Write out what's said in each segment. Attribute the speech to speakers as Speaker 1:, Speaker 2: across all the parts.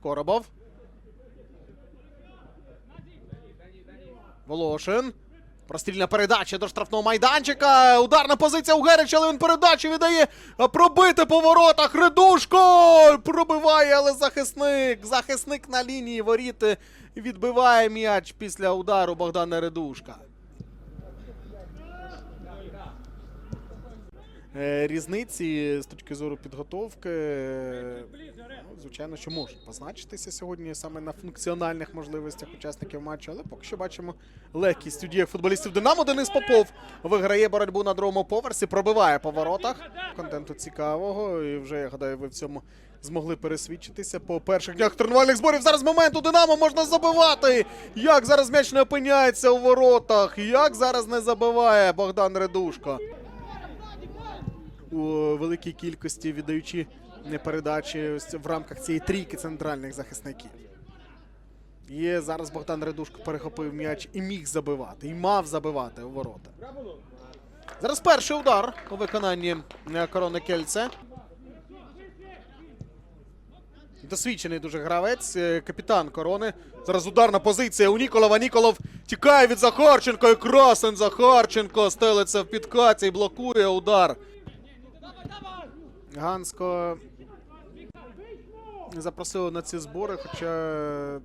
Speaker 1: Коробов. Волошин. Прострільна передача до штрафного майданчика. Ударна позиція у Герича, але він передачу віддає. Пробити по воротах. Редушко! Пробиває, але захисник. Захисник на лінії воріти. Відбиває м'яч після удару Богдана Редушка. Різниці з точки зору підготовки, е, ну, звичайно, що можуть позначитися сьогодні саме на функціональних можливостях учасників матчу, але поки що бачимо легкість у діях футболістів Динамо. Денис Попов виграє боротьбу на другому поверсі, пробиває по воротах. Контенту цікавого, і вже я гадаю, ви в цьому змогли пересвідчитися по перших днях тренувальних зборів. Зараз момент у Динамо можна забивати. Як зараз м'яч не опиняється у воротах? Як зараз не забиває Богдан Редушко? У великій кількості віддаючи передачі в рамках цієї трійки центральних захисників. І зараз Богдан Редушко перехопив м'яч і міг забивати, і мав забивати у ворота. Зараз перший удар у виконанні е, корони Кельце. Досвідчений дуже гравець, е, капітан корони. Зараз ударна позиція у Ніколова. Ніколов тікає від Захарченка. І красен Захарченко стелиться в підкаті і блокує удар. Гансько запросили на ці збори, хоча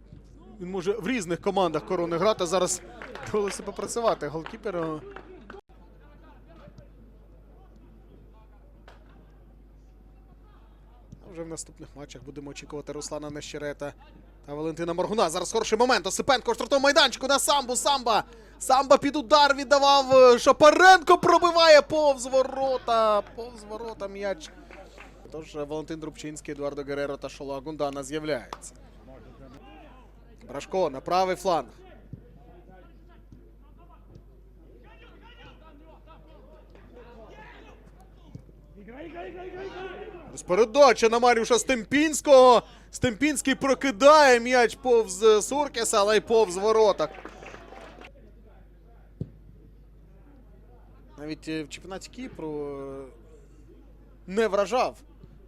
Speaker 1: він може в різних командах корони грати. Зараз довелося попрацювати голкіперу. Вже в наступних матчах будемо очікувати Руслана Нещерета та Валентина Моргуна. Зараз хороший момент. Осипенко штрафному майданчику на самбу. Самба. Самба під удар віддавав. е, Шапаренко пробиває повз ворота. Повз ворота м'яч. Тож Валентин Друбчинський, Едуардо Гереро та Шола Гундана з'являються. Брашко на правий фланг. Ось на Маріуша Стемпінського. Стемпінський прокидає м'яч повз Суркіса, але й повз воротах. Навіть е, в чемпіонаті Кіпру е, не вражав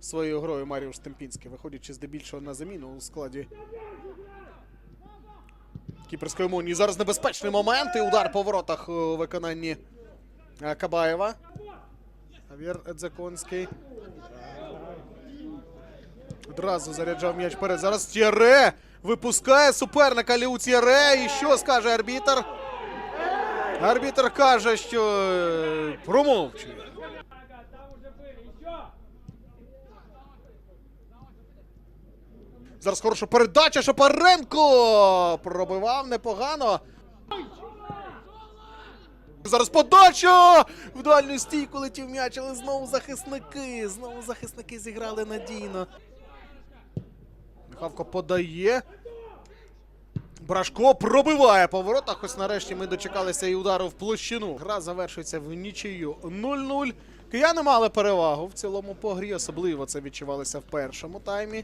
Speaker 1: своєю грою Маріуш Стемпінський, виходячи здебільшого на заміну у складі Кіпрської Монії. Зараз небезпечний момент і удар по воротах у виконанні е, Кабаєва. Авір Едзаконський. Одразу заряджав м'яч вперед. Зараз Тєре випускає суперника Ліу Тєре. І що скаже арбітр? Арбітр каже, що е, промовчує. Зараз хороша передача. Шапаренко пробивав непогано. Зараз подача! В дальню стійку летів м'яч, але знову захисники. Знову захисники зіграли надійно. Михавко подає. Брашко пробиває по воротах. Ось нарешті ми дочекалися і удару в площину. Гра завершується в нічию 0-0. Кияни мали перевагу в цілому по грі. Особливо це відчувалося в першому таймі.